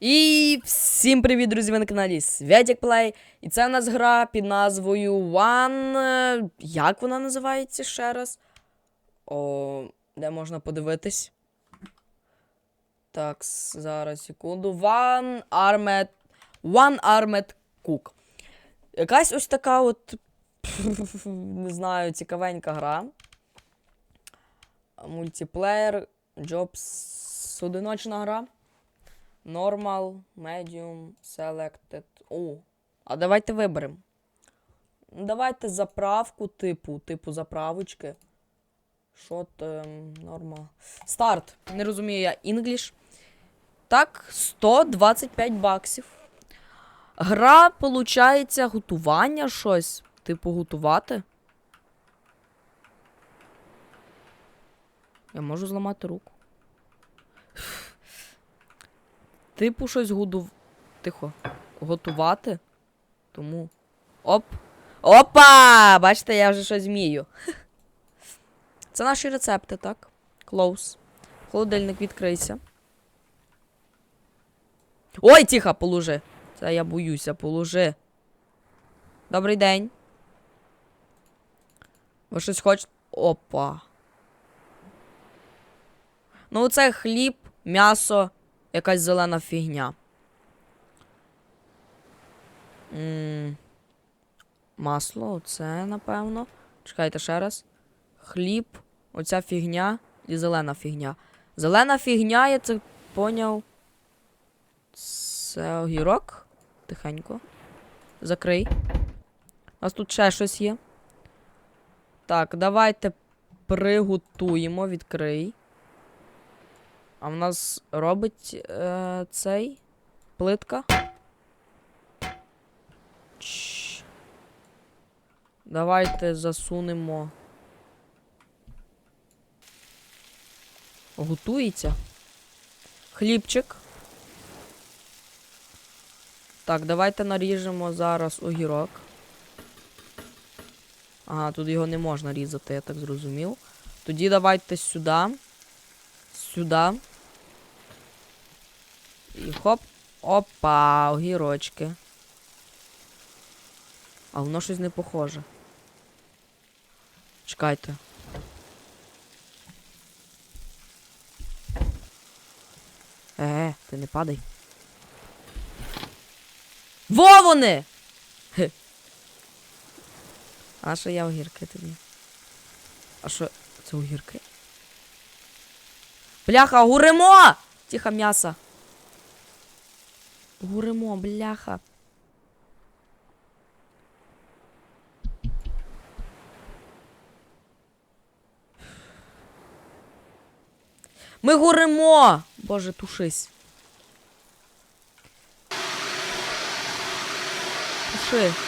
І всім привіт, друзі! Ви на каналі Святік Плей. І це у нас гра під назвою One. е, Як вона називається ще раз? О, де можна подивитись? Так, зараз секунду. One Armed. One Armed Cook. Якась ось така от. Не знаю, цікавенька гра. Мультиплеєр, Jobs, одиночна гра. Normal, Medium, Selected. О, а давайте виберемо. Давайте заправку типу, типу заправочки. Що норма. Старт. Не розумію я English. Так, 125 баксів. Гра, получається, готування щось. Типу, готувати. Я можу зламати руку. Типу щось году... Тихо. Готувати. Тому. Оп. Опа! Бачите, я вже щось вмію. Це наші рецепти, так? Close. Холодильник відкрийся. Ой, тихо, положи. Це я боюся, положи. Добрий день. Ви щось хочете? Опа. Ну, це хліб, м'ясо, якась зелена фігня. м Масло, це, напевно. Чекайте ще раз. Хліб, оця фігня і зелена фігня. Зелена фігня, я це поняв. Це огірок. Тихенько. Закрий. У нас тут ще щось є. Так, давайте приготуємо, відкрий. А в нас робить е, цей плитка. Давайте засунемо. Готується. Хлібчик. Так, давайте наріжемо зараз огірок. Ага, тут його не можна різати, я так зрозумів. Тоді давайте сюди. Сюди. І хоп. Опа, огірочки. А воно щось не похоже. Чекайте. Е, ти не падай. Во вони! А що я огірки тобі? А що? Це огірки? Бляха, гуримо! Тихо, м'ясо. Гуримо, бляха. Ми гуримо! Боже, тушись. Туши.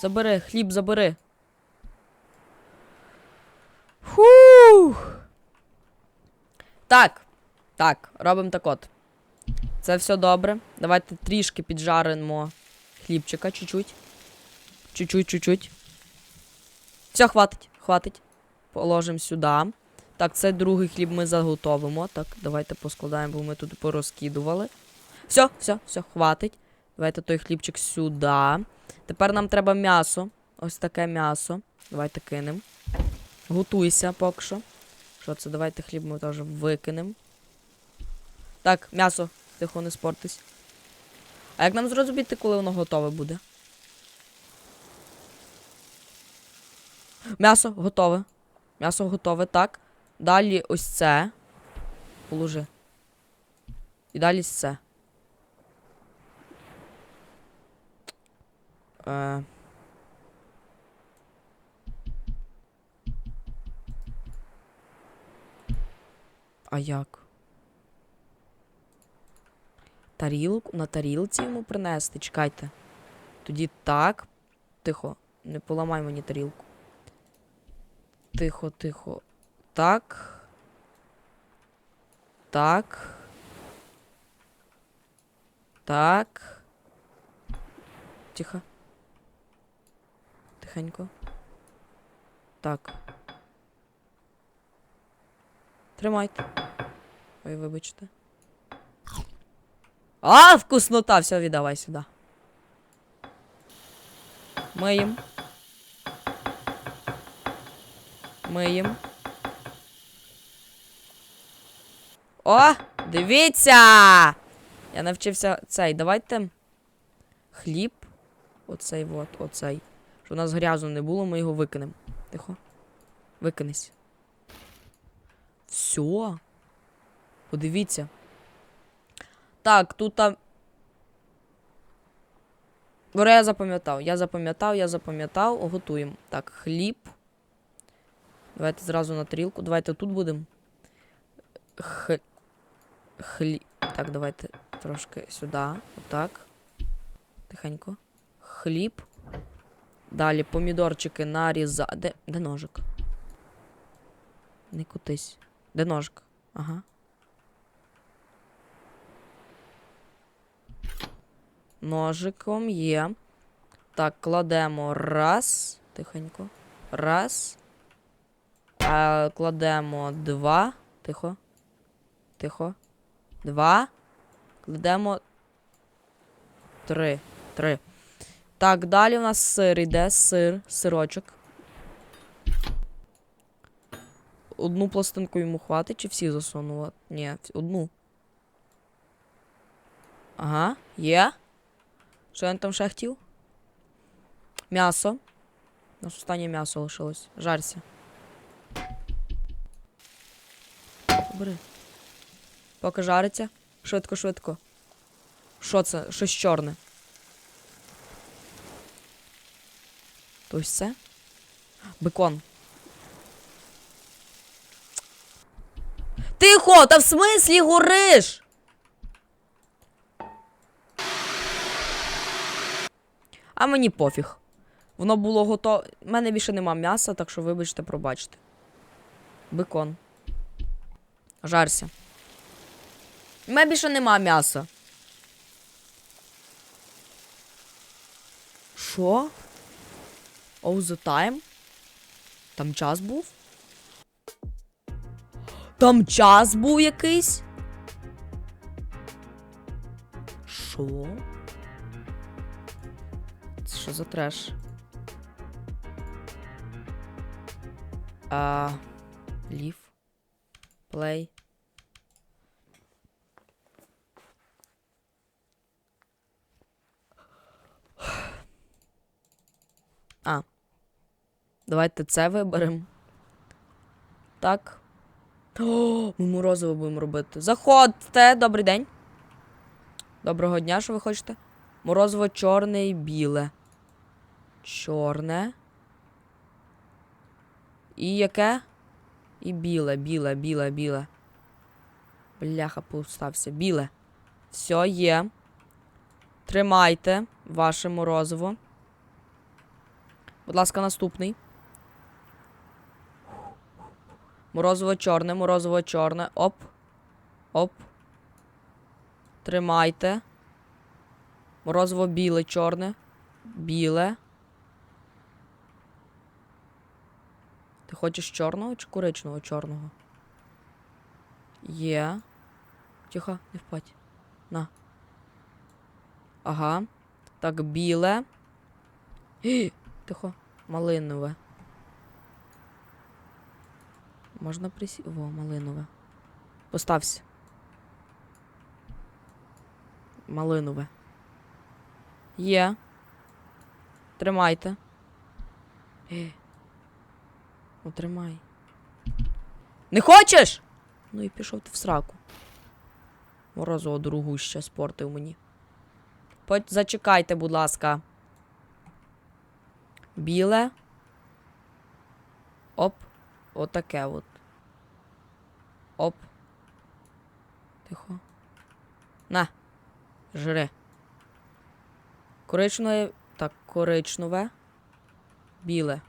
Забери, хліб забери. Фух. Так. Так, робимо так от. Це все добре. Давайте трішки піджаримо хлібчика, чуть-чуть. Чуть-чуть, чуть-чуть. Все, хватить, хватить. Положимо сюди. Так, це другий хліб ми заготовимо. Так, давайте поскладаємо, бо ми тут порозкидували. Все, все, все, хватить. Давайте той хлібчик сюди. Тепер нам треба м'ясо. Ось таке м'ясо. Давайте кинемо. Готуйся поки що. Що це? Давайте хліб ми теж викинемо. Так, м'ясо, тихо, не спортись. А як нам зрозуміти, коли воно готове буде? М'ясо готове. М'ясо готове, так. Далі ось це. Положи. І далі це. Е... А як? Тарілку на тарілці йому принести. Чекайте. Тоді так. Тихо. Не поламай мені тарілку. Тихо, тихо. Так. Так. Так. Тихо. Тихенько. Так. Тримайте. Ой, вибачте. А, вкуснота! Все, віддавай сюди. Миєм. Миєм. О! Дивіться! Я навчився цей. Давайте. Хліб. Оцей от, оцей. Щоб у нас грязу не було, ми його викинемо. Тихо. Викинись. Все. Подивіться. Так, тут там. Горе я запам'ятав. Я запам'ятав, я запам'ятав. Готуємо. Так, хліб. Давайте зразу на тарілку. Давайте тут будемо. Х... Хліб. Так, давайте трошки сюди. Отак. Тихенько. Хліб. Далі помідорчики наріза. Де, де ножик? Не кутись. Де ножик? Ага. Ножиком є. Так, кладемо раз. Тихенько. Раз. А, кладемо два. Тихо. Тихо. Два. Кладемо. Три. Три. Так, далі у нас сир іде. Сир. Сирочок. Одну пластинку йому хватить, чи всі засунула? Ні, одну. Ага, є. Що він там ще хотів? М'ясо. У нас останнє м'ясо лишилось. Жарся. Бери. Поки жариться. Швидко, швидко. Що це? Щось чорне. То ось це? Бекон. Тихо! Та в смислі гориш? А мені пофіг. Воно було готове. У мене більше нема м'яса, так що вибачте, пробачте. Бекон. Жарся. У мене більше нема м'яса. Що? All the time? Там час був? Там час був якийсь? Що? Це що за треш? А. Лів. Плей. А. Давайте це виберемо. Так. О, ми морозиво будемо робити. Заходьте, добрий день. Доброго дня, що ви хочете? Морозиво чорне і біле. Чорне. І яке? І біле, біле, біле, біле. Бляха, постався. Біле. Все є. Тримайте ваше морозиво. Будь ласка, наступний. Морозиво чорне, морозиво чорне. Оп. Оп. Тримайте. Морозиво біле, чорне. Біле. Ти хочеш чорного чи коричневого чорного? Є. Тихо, не впадь. На. Ага. Так, біле. Тихо. Малинове. Можна присі... Во, малинове. Постався. Малинове. Є. Тримайте. Е. Ну. Не хочеш? Ну і пішов ти в сраку. Морозова другу ще спортив мені. Зачекайте, будь ласка. Біле. Оп. Отаке от. Оп. Тихо. На. Жри. Коричневе. Так, коричневе. Біле.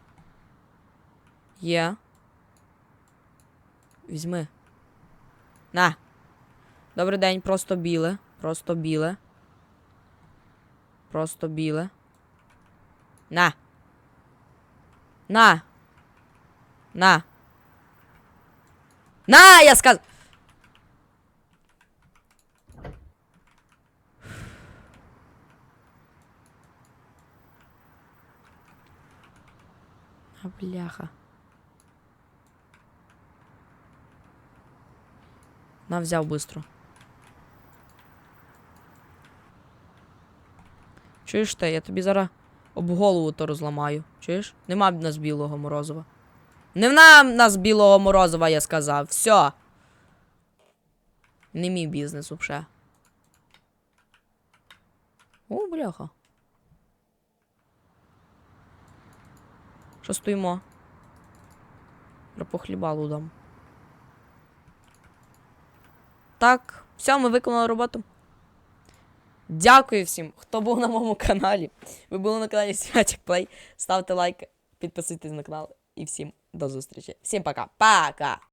Є. Візьми. На. Добрий день, просто біле. Просто біле. Просто біле. На. На. На. На, я сказ... А бляха. На, взяв быстро. Чуєш те, я тобі зараз об голову то розламаю. Чуєш? Нема в нас білого морозива. Не в нас білого морозива, я сказав. Все. Не мій бізнес вообще. О, бляха. Що стоїмо? По хлібалу дам. Так, все, ми виконали роботу. Дякую всім, хто був на моєму каналі. Ви були на каналі Святик Плей. Ставте лайк, підписуйтесь на канал і всім до зустрічі. Всім пока. Пока!